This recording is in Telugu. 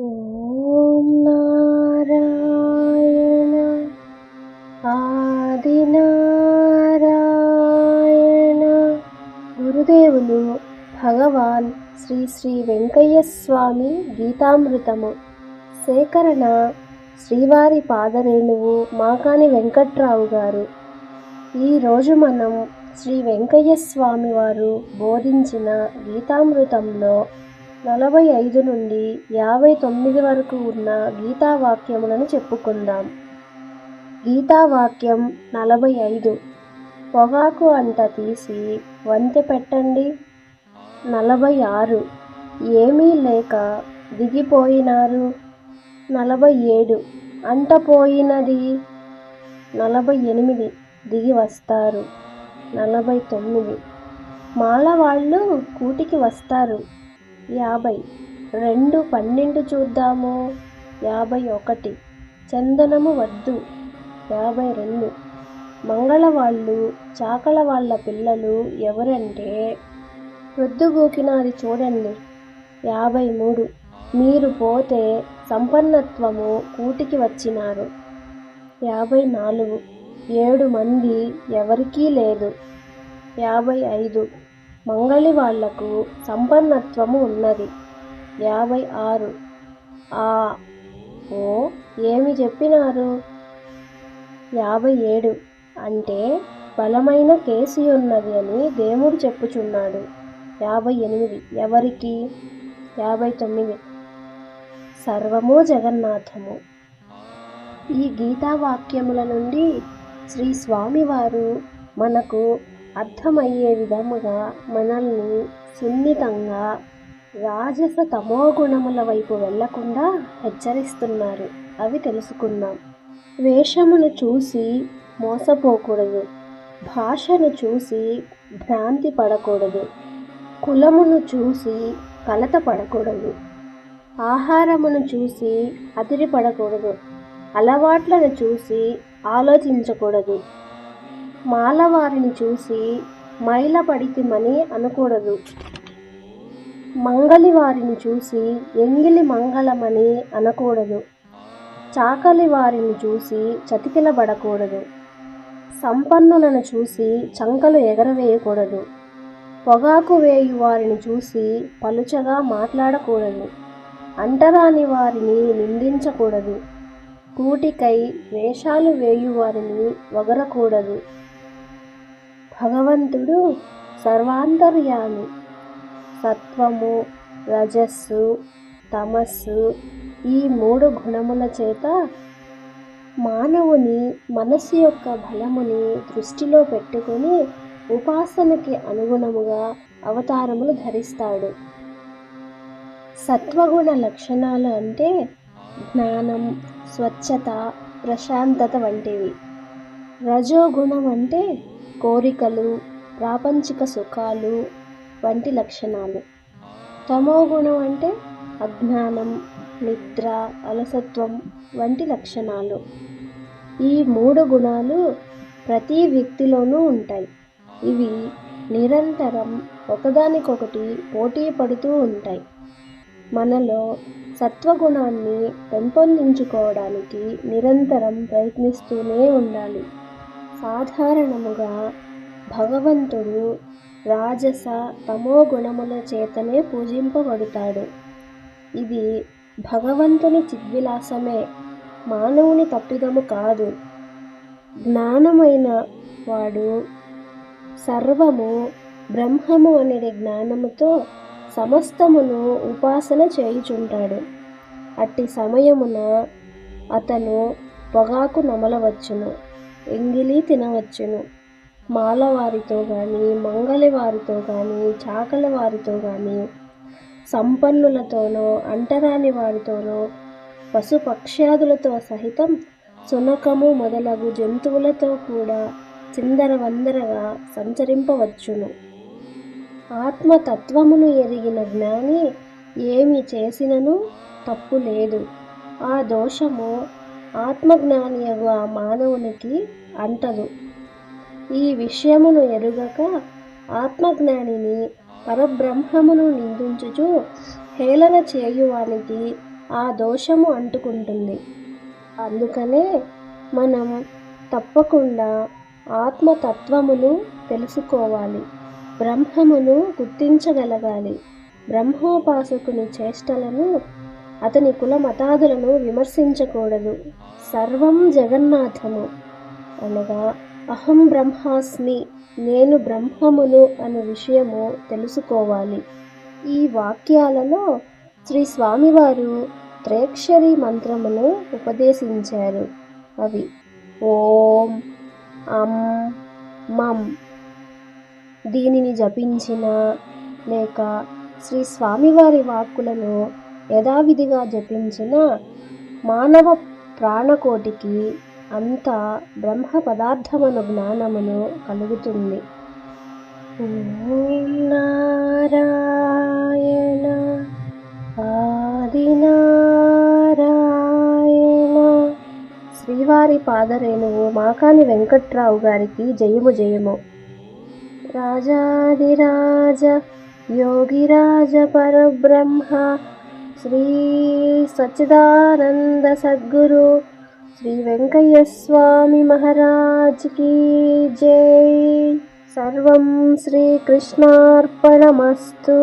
ఓం నారాయణ ఆదినారాయణ. గురుదేవులు భగవాన్ శ్రీ శ్రీ వెంకయ్య స్వామి గీతామృతము. సేకరణ శ్రీవారి పాదరేణువు మాకాని వెంకట్రావు గారు. ఈరోజు మనం శ్రీ వెంకయ్య స్వామి వారు బోధించిన గీతామృతంలో నలభై ఐదు నుండి యాభై తొమ్మిది వరకు ఉన్న గీతావాక్యములను చెప్పుకుందాం. గీతావాక్యం నలభై ఐదు పొగాకు అంట తీసి వంతె పెట్టండి. నలభై ఆరు ఏమీ లేక దిగిపోయినారు. నలభై ఏడు అంట పోయినది. నలభై ఎనిమిది దిగి వస్తారు. నలభై తొమ్మిది మాల వాళ్ళు కూటికి వస్తారు. యాభై. రెండు పన్నెండు చూద్దాము. యాభై ఒకటి. చందనము వద్దు. యాభై రెండు. మంగళవాళ్ళు చాకల వాళ్ళ పిల్లలు ఎవరంటే? రొద్దుగూకినాది చూడండి. యాభై మూడు. మీరు పోతే సంపన్నత్వము కూటికి వచ్చినారు. యాభై నాలుగు. ఏడు మంది ఎవరికీ లేదు. యాభై ఐదు. మంగళి వాళ్ళకు సంపన్నత్వము ఉన్నది. యాభై ఆరు. ఆ ఓ ఏమి చెప్పినారు? యాభై ఏడు. అంటే బలమైన కేసి ఉన్నది అని దేవుడు చెప్పుచున్నాడు. యాభై ఎనిమిది. ఎవరికి? యాభై తొమ్మిది. సర్వము జగన్నాథము. ఈ గీతావాక్యముల నుండి శ్రీ స్వామివారు మనకు అర్థమయ్యే విధముగా మనల్ని సున్నితంగా రాజస తమో గుణముల వైపు వెళ్ళకుండా హెచ్చరిస్తున్నారు. అవి తెలుసుకుందాం. వేషమును చూసి మోసపోకూడదు. భాషను చూసి భ్రాంతి పడకూడదు. కులమును చూసి కలత పడకూడదు. ఆహారమును చూసి అదిరిపడకూడదు అలవాట్లను చూసి ఆలోచించకూడదు. మాలవారిని చూసి మైలపడితిమని అనకూడదు. మంగలి వారిని చూసి ఎంగిలి మంగళమని అనకూడదు. చాకలి వారిని చూసి చతికిలబడకూడదు. సంపన్నులను చూసి చంకలు ఎగరవేయకూడదు. పొగాకు వేయు వారిని చూసి పలుచగా మాట్లాడకూడదు. అంటరాని వారిని నిందించకూడదు. కూటికై వేషాలు వేయు వారిని వగరకూడదు. భగవంతుడు సర్వాంతర్యామి. సత్వము రజస్సు తమస్సు ఈ మూడు గుణముల చేత మానవుని మనస్సు యొక్క బలముని దృష్టిలో పెట్టుకొని ఉపాసనకి అనుగుణముగా అవతారములు ధరిస్తాడు. సత్వగుణ లక్షణాలు అంటే జ్ఞానం స్వచ్ఛత ప్రశాంతత వంటివి. రజోగుణం అంటే కోరికలు ప్రాపంచిక సుఖాలు వంటి లక్షణాలు. తమో గుణం అంటే అజ్ఞానం నిద్ర అలసత్వం వంటి లక్షణాలు. ఈ మూడు గుణాలు ప్రతి వ్యక్తిలోనూ ఉంటాయి. ఇవి నిరంతరం ఒకదానికొకటి పోటీ పడుతూ ఉంటాయి. మనలో సత్వగుణాన్ని పెంపొందించుకోవడానికి నిరంతరం ప్రయత్నిస్తూనే ఉండాలి. సాధారణముగా భగవంతుడు రాజస తమో గుణముల చేతనే పూజింపబడతాడు. ఇది భగవంతుని చిద్విలాసమే. మానవుని తప్పిదము కాదు. జ్ఞానమైన వాడు సర్వము బ్రహ్మము అనే జ్ఞానముతో సమస్తమును ఉపాసన చేయుచుంటాడు. అట్టి సమయమున అతను పొగాకు నమలవచ్చును. ఎంగిలి తినవచ్చును. మాలవారితో కానీ మంగలి వారితో కానీ చాకలి వారితో కానీ సంపన్నులతోనో అంటరాని వారితోనో పశుపక్ష్యాదులతో సహితం సునకము మొదలగు జంతువులతో కూడా చిందరవందరగా సంచరింపవచ్చును. ఆత్మతత్వమును ఎరిగిన జ్ఞాని ఏమి చేసినను తప్పు లేదు ఆ దోషము ఆత్మజ్ఞాని ఆత్మజ్ఞానియగు ఆ మానవునికి అంటదు. ఈ విషయమును ఎరుగక ఆత్మజ్ఞానిని పరబ్రహ్మమును నిందించుచు హేళన చేయువానికి ఆ దోషము అంటుకుంటుంది. అందుకనే మనం తప్పకుండా ఆత్మతత్వమును తెలుసుకోవాలి. బ్రహ్మమును గుర్తించగలగాలి. బ్రహ్మోపాసకుని చేష్టలను అతని కుల మతాదులను విమర్శించకూడదు. సర్వం జగన్నాథము. అనగా అహం బ్రహ్మాస్మి నేను బ్రహ్మమును అనే విషయము తెలుసుకోవాలి. ఈ వాక్యాలలో శ్రీ స్వామివారు త్రేక్షరి మంత్రమును ఉపదేశించారు. అవి ఓం అం మం. దీనిని జపించిన లేక శ్రీ స్వామివారి వాక్కులను యథావిధిగా జపించిన మానవ ప్రాణకోటికి అంత బ్రహ్మ పదార్థమను జ్ఞానమును కలుగుతుంది. నారాయణ ఆదినారాయణ. శ్రీవారి పాదరేణువు మాకాని వెంకట్రావు గారికి జయము జయము. రాజాదిరాజ యోగిరాజ పరబ్రహ్మ శ్రీ సచ్చిదానంద సద్గురు శ్రీ వెంకయ్య స్వామి మహారాజ్ జై. సర్వం శ్రీకృష్ణార్పణమస్తు